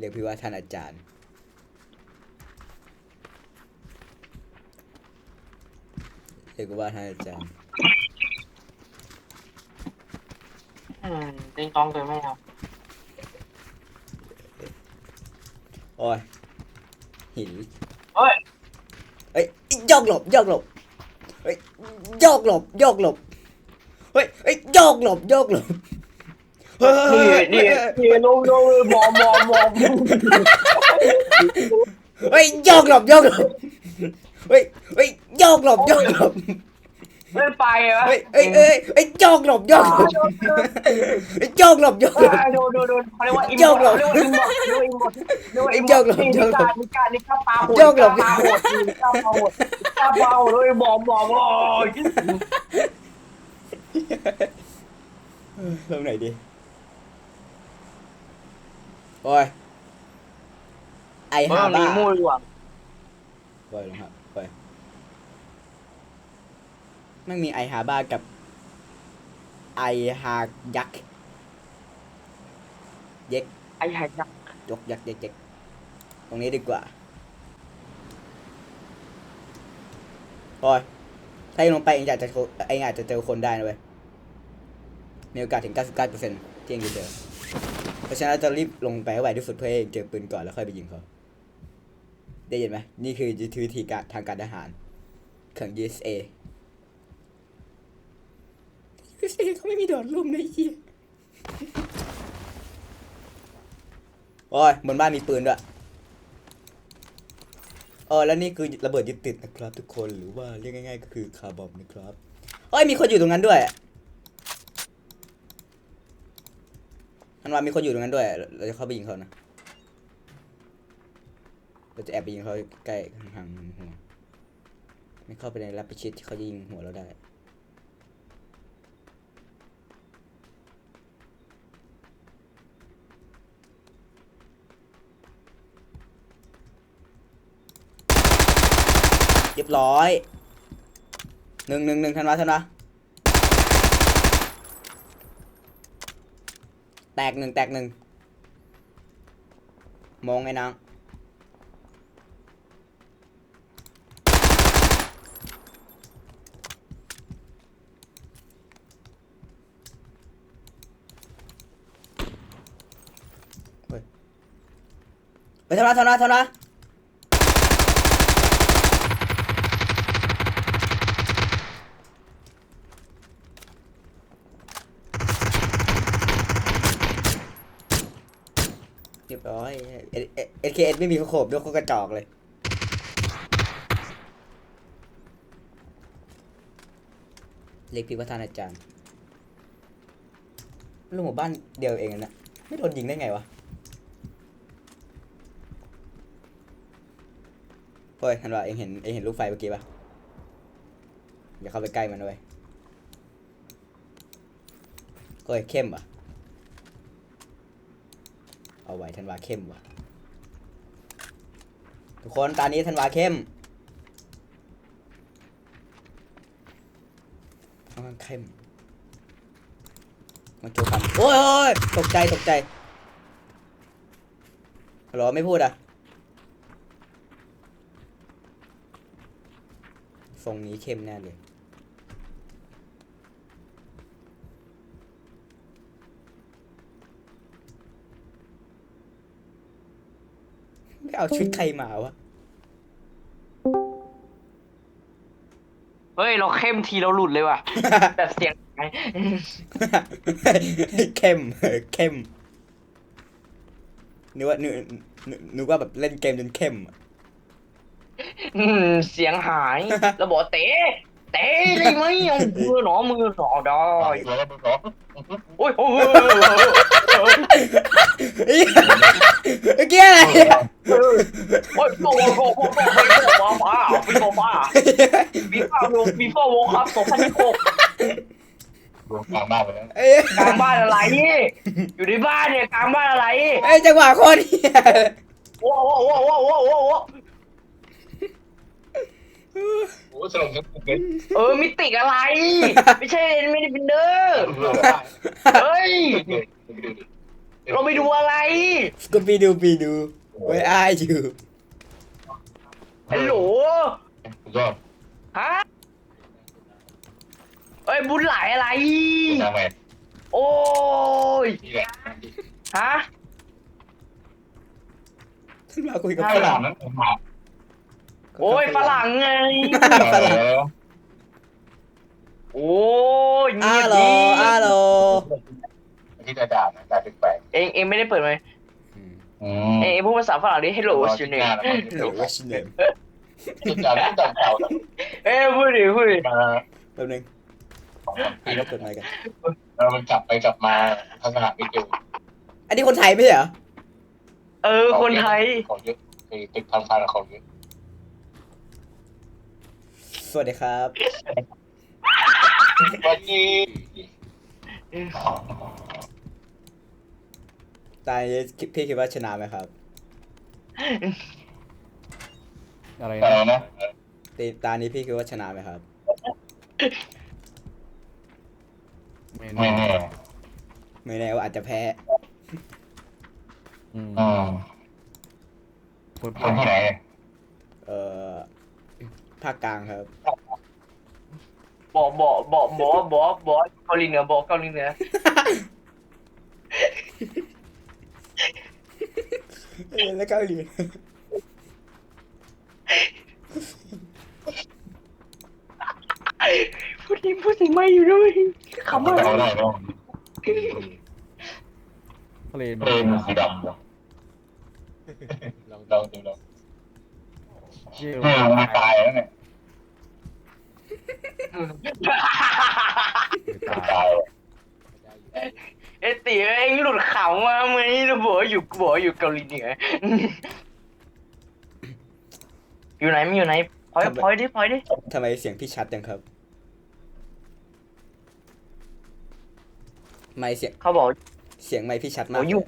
เรียกพี่ว่าท่านอาจารย์ เรียกว่าท่านอาจารย์ อืมติงตองเลยไหมครับโอ้ยหินเฮ้ยเอ้ยโยกหลบโยกหลบเฮ้ยโยกหลบโยกหลบเฮ้ยเฮ้ยโยกหลบโยกหลบเฮ้ย นี่นี่นี่ลงลงมอมมอมมอมเฮ้ยโยกหลบโยกหลบเฮ้ยเฮ้ยโยกหลบโยกหลบไม่ไปวะเฮ้ยเฮ้ยเฮ้ยเฮ้ยโยกหลบโยกหลบเฮ้ยโยกหลบโยกหลบโดนโดนโดนเขาเรียกว่าอิมโยกหลบเรียกว่าอิมหมดเรียกว่าอิมเรียกว่าอิมโยกหลบนี่โยกหลบการนี่การนี่กล้าปลาโหดโยกหลบปลาโหดนี่กล้าปลาโหดกล้าปลาโหดเลยมอมมอมโอ้ยลงไหนดี โอ้ย ไอเอฮาอบ้ามีมูดีกว่าปล่อยลงครับปล่อยไม่มีไอฮาบ้ากับไอฮายักษ์เย็กไอ้ไห่ยักษ์ยกยักษ์เย็กเย็กตรงนี้ดีกว่าโอ้ยถ้าเองลงไปเองอาจจะเองอาจจะเจอคนได้นะเว้ยมีโอกาสถึง 99%ที่เองจะเจอ เพราะฉะนั้นเราจะรีบลงไปให้ไวที่สุดเพื่อให้เจอปืนก่อนแล้วค่อยไปยิงเขาได้ยินไหมนี่คือยุทธวิธีการทางการทหารของ USA USA เขาไม่มีโดดร่มในเหี้ยโอ้ยบนบ้านมีปืนด้วยเออแล้วนี่คือระเบิดยึดติดนะครับ ทุกคนหรือว่าเรียกง่ายๆก็คือคาร์บอมนะครับเอ้ยมีคนอยู่ตรงนั้นด้วย มันว่ามีคนอยู่ตรงนั้นด้วย เราจะเข้าไปยิงเขานะ เราจะแอบไปยิงเขาใกล้ห่างหัวไม่เข้าไปในรับประชิดที่เขายิงหัวเราได้เรียบร้อยหนึ่งหนึ่งหนึ่งทันวะทันวะ ตกหนึ่งแตกหนึ่งมองไอ้นางเฮ้ยไปทำนะทำนะทำนะเรียบร้ อยเอเอเอเคเอสไม่มีโขบด้วยโคกระจอกเลย เล็กพี่ว่าท่านอาจารย์ลูกหมู่บ้านเดียวเองนะไม่โดนยิงได้ไงวะเฮ้ยทันว่าเองเห็นเองเห็นลูกไฟเมื่อกี้ปะอย่าเข้าไปใกล้มันด้วยเฮ้ยเข้มปะ เอาไว้ทันวาเข้มว่ะ ทุกคนตอนนี้ทันวาเข้มค่อนข้างเข้มมาโจกันโอ้ยโอ้ยตกใจตกใจฮัลโหลไม่พูดอะทรงนี้เข้มแน่เลย ไม่เอาชุดใครมาวะ เฮ้ย เราเข้มทีเราหลุดเลยว่ะ แบบเสียงไงเข้มเออเข้มนึกว่านึกนึกนึกว่าแบบเล่นเกมจนเข้มอะอืมเสียงหายแล้วบอกเตะเตะได้ไหมเอามือหนอมือหนอได้ร้อยร้อย โอ้ยโอ้ยเอ้ยเมื่อกี้อะไรโอ้ยโอ้ยโอ้ยโอ้ยโอ้ยโอ้ยบ้าพี่โบ้าบีฟ้าโลบีฟ้าโวครับสองพันยี่สิบหกรวมกลางบ้านไปแล้วเอ้ยกลางบ้านอะไร อยู่ในบ้านเนี่ยกลางบ้านอะไร เอ้ยจังหวะโคตรเหี้ย โอ้โหโอ้โหโอ้โหโอ้โห โอ้สลบทั้งกลุ่มเลยเออมิติอะไร ไม่ใช่ไม่ได้เป็นเด้อเรือเฮ้ยไปดูดิไปเราไปดูอะไรสกูปีดูปีดูไว้อายอยู่ฮัลโหลยอดฮะเอ้ยบุญหลายอะไร ทำไมโอ้ยนี่แหละฮะท่านมาคุยกับใช่ฝหลัรั่งงนั้นผมมา โอ้ยฝรั่งไง ฝรั่งโอ้ยเงีอ้ายบโหลดีอ้าโหลที่จะด่านะด่าแปลกเองเองไม่ได้เปิดไหมๆอืมเองเองพูดภาษาฝรั่งดิ Hello what's your name เดี๋ยว what's your name ที่ด่าที่ด่าเก่าเอ้ยพูดดิพูดดิมาแป๊บนึงสองสามปีพี่แล้วเปิดไมค์กัน แล้วมันกลับไปกลับมาทัศนไม่เจออันนี้คนไทยไม่ใช่เหรอ เออคนไทยของเยอะคือตึกทางพานของเยอะ สวัสดีครับ วันนี้ตายพี่คิดว่าชนะไหมครับ อะไรอะไรนะนะตีตานี้พี่คิดว่าชนะไหมครับ ไม่ไม่แน่แน่ไม่แน่ว่าอาจจะแพ้ อืมอืมพูดคนที่ไหน เอ่อ ภาคกลางครับ บอกบอกบอกบอกบอกบอกเกาหลีเหนือบอกเกาหลีเหนือเออแล้วเกาหลีพูดดิพูดสิไม่อยู่ด้วยคำว่าเขาได้ไหมทะเลเออมันสีดำเหรอลองลองดูลอง เยี่ยเออมันตายแล้วเนี่ยตายตายเอยตีเองหลุดขำมาไหมแล้วบอกว่าอยู่บอกว่าอยู่เกาหลีเหนือ อยู่ไหนมันอยู่ไหนพอยพอยดิพอยดิทำไมเสียงพี่ชัดจังครับไม่เสียงเขาบอกเสียงไม่พี่ชัดมาโอ้ยุ่ง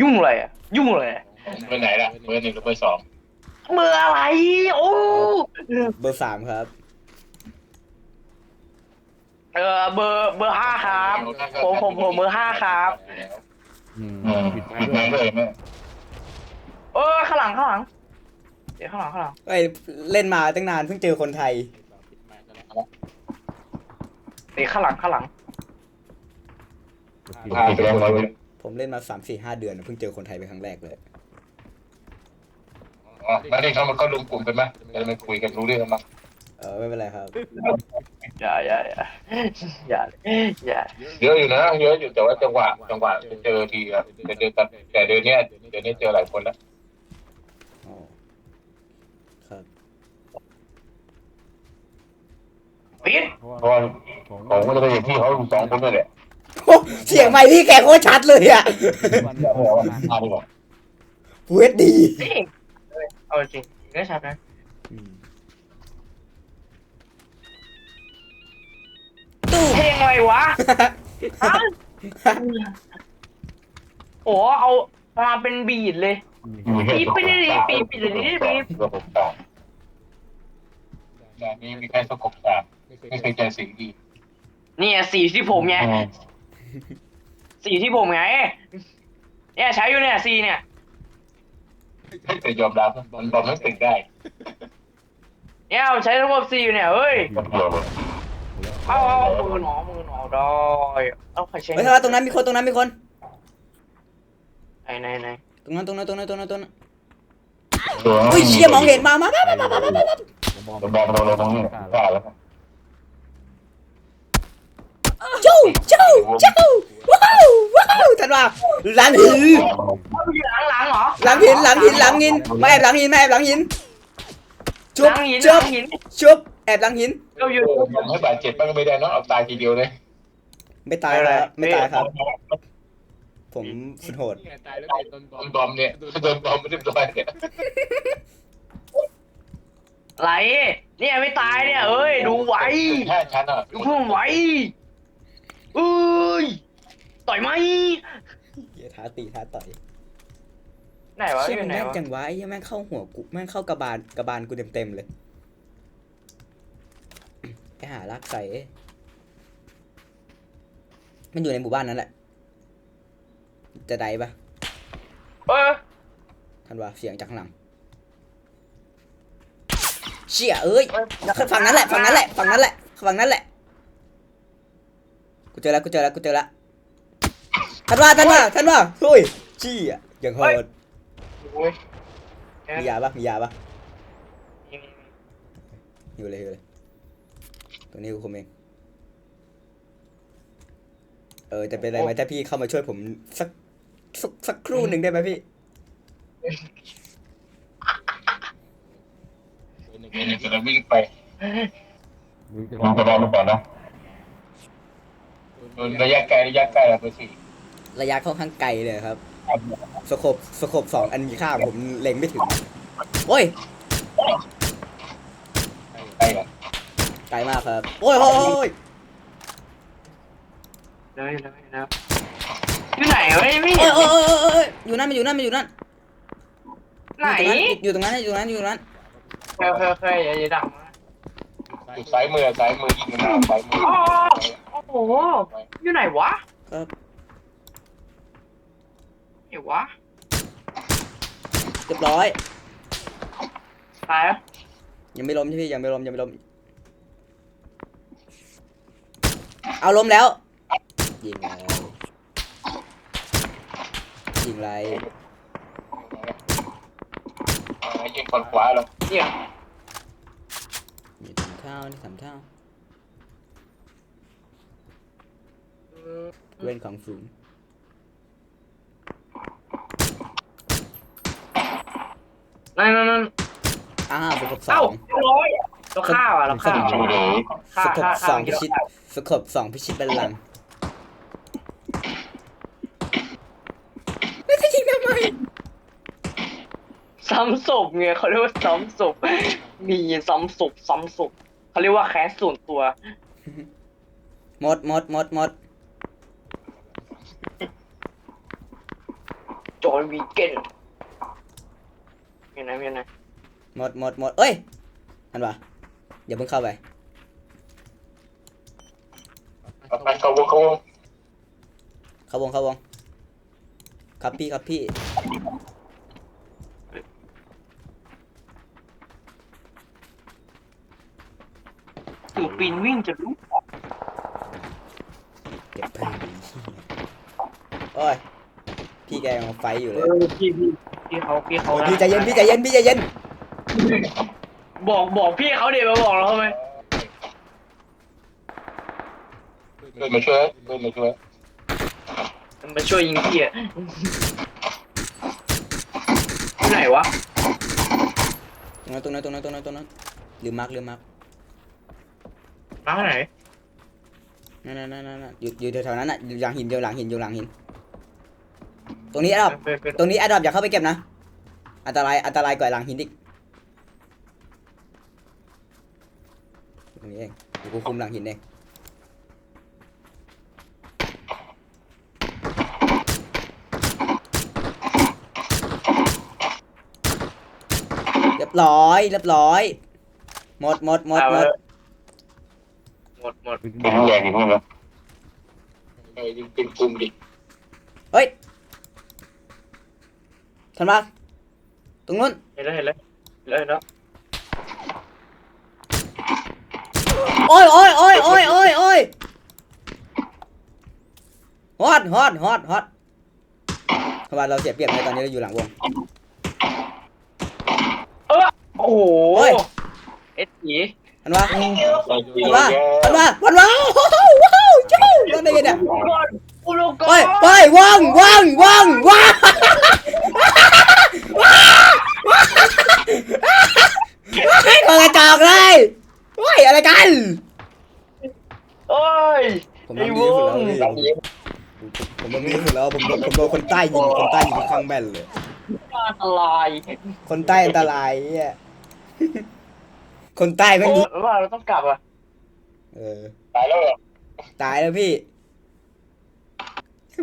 ยุ่งอะไรอะ ยุ่งอะไรอะ เบอร์ไหนล่ะเบอร์หนึ่งหรือเบอร์สอง เมื่ออะไร โอ้ เบอร์สามครับ เออเบอร์เบอร์ห้าครับ ผมผมผมเบอร์ห้าครับ อืมอืมปิดปิดไม้ไม้ด้วยด้วยแม่เออข้างหลังข้างหลัง เดี๋ยวข้างหลังข้างหลังเอ้ยเล่นมาตั้งนานเพิ่งเจอคนไทย เดี๋ยวข้างหลังข้างหลังปิดอ่าแสดงว่าผมเล่นมาสามสี่ห้าเดือนเพิ่งเจอคนไทยเป็นครั้งแรกเลย อ๋อมาดิเขามาเข้ารวมกลุ่มกันไหมจะได้มาคุยกันรู้เรื่องมั้งเออไม่เป็นไรครับ อย่าอย่าอย่าอย่าอย่าเยอะอยู่นะเยอะอยู่แต่ว่าจังหวะจังหวะจะเจอทีอะจะเจอแต่แต่เดือนเนี้ยเดือนนี้เจอหลายคนแล้วอ๋อครับปิดเพราะว่าเพราะว่าผมผมก็จะไปอย่างที่เขาสองคนนั่นแหละโอ้เสียงไม่พี่แกโคตรชัดเลยอะวันเดี๋ยวเอาว่ามาดีกว่าพูดดีจริงเอา จริงก็ชัดนะตู้เพลงอะไรวะฮะโอ้เอามาเป็นบีดเลยปี๊บไปเลยดิปี๊บไปเลยดิปี๊บระบบการงานนี้มีแค่สกบตามไม่เคยเจอสิ่งดีเนี่ยสีที่ผมไงสีที่ผมไงเนี่ยใช้อยู่เนี่ยสีเนี่ย แต่ยอมรับมันบอลไม่ติดได้เนี่ยผมใช้ระบบสีอยู่เนี่ยเฮ้ยเดียวเลยเอาเอามือหนอมือหนอได้เอาใครใช้เฮ้ยทำไมตรงนั้นมีคนตรงนั้นมีคนไหนไหนไหนตรงนั้นตรงนั้นตรงนั้นตรงนั้นตรงนั้นวอุ้ยเชี่ยมองเห็นมามามามามามามาผมมองตัวบอลโดนเราตรงนี้กล้าแล้วจู้จู้จู้ ว้าวว้าวท่านว่าหลังหินเอาอยู่หลังหลังเหรอหลังหินหลังหินหลังหินมาแอบหลังหินมาแอบหลังหินหชุบลังหินหชุลับงหินชุบแอบหลังหิน เราอยู่มันให้บาดเจ็บบ้างไม่ได้เนาะเอาตายทีเดียวเลยไม่ตายครับไม่ตายครับ ผมสุดโหด ตายแล้วไปโดนบอโดมนบอมเนี่ยโดนบอมไม่เรียบร้อยเนี่ยไหลเนี่ยไม่ตายเนี่ยเอ้ยดูไว้ห้าชั้นอะดูเพิ่มไว้เอ้ย ต่อยไหมเหี้ยท้าตีท้าต่อยไหนวะเชี่ยอมัยู่นไหนแม่งวะจังวะไอ้เหี้ยแม่งเข้าหัวกูแม่งเข้ากระบาลกระบาลกูเต็มๆเลยไปหาลากใส่มันอยู่ในหมู่บ้านนั้นแหละ จะได้ปะเอ้ยทันวาเสียงจากข้างหลังเชี่ยเอ้ย เอ้ยฝั่งนั้นแหละฝั่งนั้นแหละฝั่งนั้นแหละฝั่งนั้นแหละ กูเจอแล้วกูเจอแล้วกูเจอแล้ว ทันว่าทันว่าทันว่าเฮ้ยชี้อะอย่างโหดโอ้ยมียาปะมียาปะมีมีมีอยู่เลยอยู่เลยตัวนี้กูคุมเองเออจะเป็นอะไรไหมถ้าพี่เข้ามาช่วยผมสักสักสักครู่หนึ่งได้ไหมพี่นี่จะวิ่งไปมึงจะมองกระดานหรือเปล่านะโดนระยะไกลระยะไกลแล้วเบอร์สี่ ระยะค่อนข้างไกลเลยครับสโคบสโคบสองอันมีค่าผมเล็งไม่ถึง โอ้ยใกล้แล้วไกลมากครับ โอ้ยโอ้ยโอ้ยเลยเลยเลยอยู่ไหนวะไม่โอ้เห็ยนโอ้ยโอ้ยโอ้ยโอ้ยอยู่นั่นมันอยู่นั่นมันอยู่นั่นไหนอยู่ตรงนั้นอยู่ตรงนั้นอยู่ตรงนั้นเคยเคยเคยอย่าอย่าดังนะอยู่ซ้ายมือซ้ายมือยิงมันมาซ้ายมืออ๋อโอ้โหอยู่ไหนวะ ครับ ไหน วะ เรียบร้อย ตายแล้วยังไม่ล้มใช่พี่ยังไม่ล้มยังไม่ล้ม เอาล้มแล้ว ยิงเลยยิงไรยิงคนขวาแล้วเนี่ยนี่ทำเท่านี่ทำเท่าอืมเว้นของสูง นั่นนั่นนั่นอ้าวสกบสอเอ้างเรียบร้อยเราฆ่าว่ะเราฆ่าดูเลยฆ่าสกบฆ่าสฆ่าองพิชิตสกบสองพิชิตบัลลังก์ไม่ได้ยิงทำไมซ้ำศพไงเขาเรียกว่าซ้ำศพมีซ้ำศพซ้ำศพเขาเรียกว่าแค้นส่วนตัวหมดหมดหมดหมดจอห์นวีเกน เห็นไหมเห็นไหมหมดหมดหมดเอ้ยอันวะอย่าเพิ่งเข้าไปไปเขาวงเขาวงเข้าวงเข้าวงครับพี่ครับพี่ถือปีนวิ่งจะรู้เก็บเพลงดีโอ้ยพี่แกยังไฟอยู่เอเลยอพี่พี่ พี่เขาพี่เขาโอ้ยพี่ใจเย็นพี่ใจเย็นพี่ใจเย็นบอกบอกพี่เขาเดี๋ยวมาบอกเราทำไมเดินมาช่วยเดินมาช่วยมาช่วยยิงพี่อะที่ไหนวะตรงนั้นตรงนั้นตรงนั้นตรงนั้นตรงนั้นลืมมาร์กลืมมาร์กร้านไหนนั่นนั่นนั่นนั่นอยู่อยู่แถวๆนั้นอะอยู่หลังหินอยู่หลังหินอยู่หลังหิน ตรงนี้แอดดอปไปไปตรงนี้แอดดอปอย่าเข้าไปเก็บนะ อันตรายอันตรายกว่าหลังหินอีกตรงนี้เองเดี๋ยวกูคุมหลังหินเองเรียบร้อยเรียบร้อย หมดหมดหมดเอาหมเถดอะหมดหมดมึงเห็นแรงอยู่มั้งเหรอเออยิงเป็นกลุ่มดิ เฮ้ย ทันมาตรงนู้นเห็นแล้วเห็นแล้วเห็นแล้วเห็นแล้วโอ้ยโอ้ยโอ้ยโอ้ยโอ้ยโอ้ยฮอตฮอตฮอตฮอตทำไมเราเสียเปรียบในตอนนี้เราอยู่หลังวง เออโอ้โหเฮ้ย เอ็ดสีทันวะไปทีทันละวะแย่ทันวะทันวะว้าวเจ้าว่าไงเนี่ยอุลกรอุลกรเฮ้ยเฮ้ยว่างว่างว่างว่าง เฮ้ยคนกระจอกเลยเฮ้ยอะไรกันเอ้ยผมไอ้ทำดีวที่สุดงแล้วพี่ผมทำดีที่สุดแล้วผมโดนผมโดนคนใต้ยิงคนใต้ยิงข้างแม่นเลย อันตรายคนใต้อันตรายเนี่ยคนใต้แม่งยิงโอ้ว่าเราต้องกลับอะเออ ตายแล้วเหรอตายแล้วพี่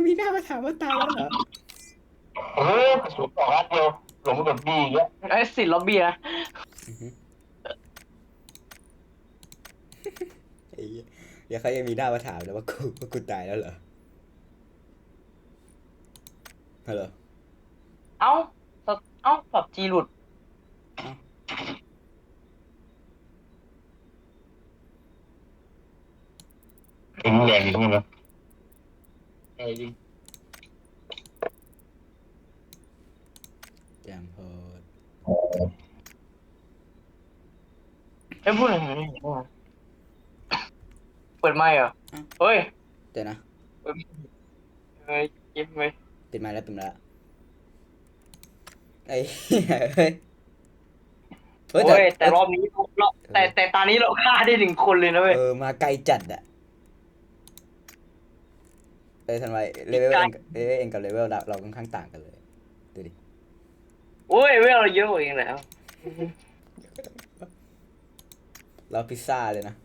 มีหน้ามาถามว่าตายแล้วเหรอเออกระสุนสองนัดเดียว หลงกับพี่เยอะไอ้สิทธิ์ล็อบบี้นะไอ้เหี้ยเดี๋ยวเขายังมีหน้ามาถามเลยว่ากูว่ากูตายแล้วเหรอฮัลโหลเอ้าเอ้าปรับจีหลุดเป็นแรงอยู่ทั้งนั้นนะเออจริง แจมโพด ไอ้ยพูดอะไรเนี่ยเปิดไมค์เหรอ เฮ้ยเดี๋ยวนะเปิดเฮ้ยยิ้มเว้ยปิดไมค์แล้วปิดไมค์แล้วไอ้เหี้ยเฮ้ยเฮ้ยโอ้ยแต่รอบนี้รอบแต่แต่ตอนนี้เราฆ่าได้หนึ่งคนเลยนะเว้ยเออมาไกลจัดอะเออทันไวเลเวลไกลเองเลเวลเองกับเลเวลเราเราค่อนข้างต่างกันเลยดูดิโอ้ยเว้ยเราเยอะกว่าเองแล้ว เราพิซซ่าเลยนะ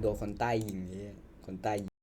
โดนคนใต้ยิงเนี่ยคนใต้